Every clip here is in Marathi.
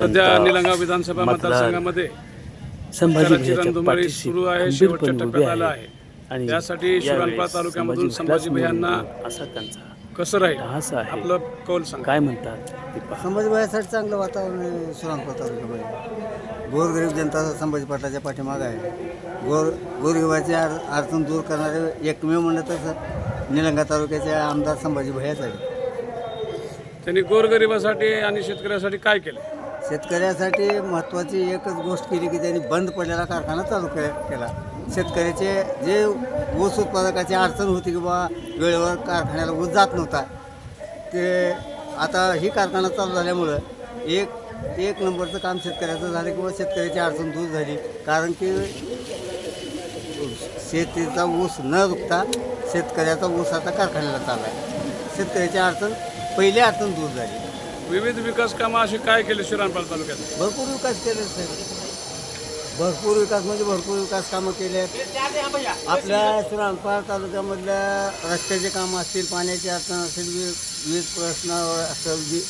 सध्या निलंगा विधानसभा मतदार मतदारसंघामध्ये रणधुमाळी सुरू आहे शेवटच्या टप्प्यात आला आहे. त्यासाठी शिराळपार तालुक्यामधून संभाजी भैयांना असा त्यांचा कसं राहील? ढास आहे. आपलं कौल सांग. काय म्हणतात? ते पहा. संभाजीबाईसाठी चांगलं वातावरण आहे श्रीरामपूर तालुक्यामध्ये. गोरगरीब जनता संभाजी पाटलाच्या पाठीमागं आहे. गोर गोरगरिबाचे अड अडचण दूर करणारे एकमेव म्हणलं तर निलंगा तालुक्याचे आमदार संभाजी भैयाच आहे त्यांनी गोरगरिबासाठी आणि शेतकऱ्यासाठी काय केलं? शेतकऱ्यासाठी महत्त्वाची एकच गोष्ट केली की त्यांनी बंद पडलेला कारखाना चालू के केला. शेतकऱ्याचे जे ऊस उत्पादकाची अडचण होती की बा वेळेवर कारखान्याला ऊस जात नव्हता ते आता ही कारखाना चालू झाल्यामुळं एक एक नंबरचं काम शेतकऱ्याचं झालं किंवा शेतकऱ्याची अडचण दूर झाली. कारण की शेतीचा ऊस न रुकता शेतकऱ्याचा ऊस आता कारखान्याला चालला आहे. शेतकऱ्याची अडचण पहिली अडचण दूर झाली. विविध विकास कामं अशी काय केली श्रीरामपाल तालुक्यात? भरपूर विकास केले साहेब. भरपूर विकास म्हणजे भरपूर विकास कामं केले आहेत. आपल्या श्रीरामपार तालुक्यामधल्या रस्त्याचे कामं असतील पाण्याची अडचण असेल वीज वीज प्रश्न असेल जी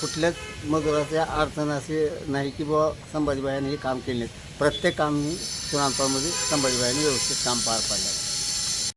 कुठल्याच मजुराच्या अडचण असे नाही की बुवा संभाजीबाईंनी हे काम केले प्रत्येक काम मी श्रीरामपारमध्ये संभाजीबाईंनी व्यवस्थित काम पार पाडलं